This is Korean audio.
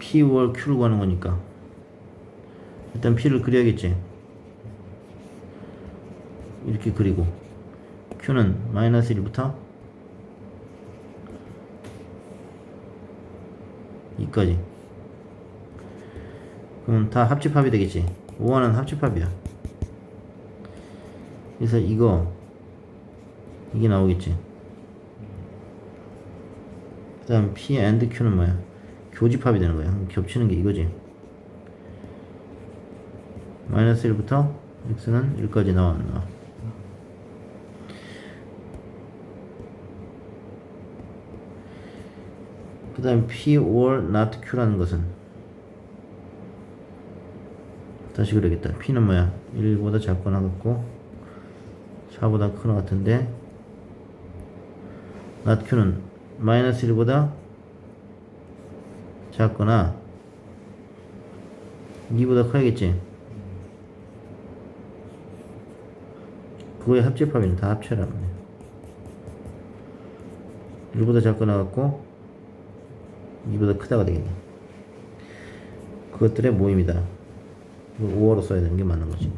P 월 Q를 구하는 거니까. 일단 P를 그려야겠지. 이렇게 그리고 Q는 마이너스 1부터 2까지. 그럼 다 합집합이 되겠지. 5와는 합집합이야. 그래서 이거 이게 나오겠지. 그 다음 P and Q는 뭐야 교집합이 되는 거야 겹치는 게 이거지. 마이너스 1부터 x는 1까지 나와 안 나와 그 다음 p or not q라는 것은 다시 그려야겠다. p는 뭐야? 1보다 작거나 같고 4보다 크거나 같은데 not q는 마이너스 1보다 작거나 2보다 커야겠지? 그거의 합집합이는 다 합쳐라는 거야 1보다 작거나 같고 2보다 크다가 되겠네. 그것들의 모임이다. 5어로 써야 되는 게 맞는 거지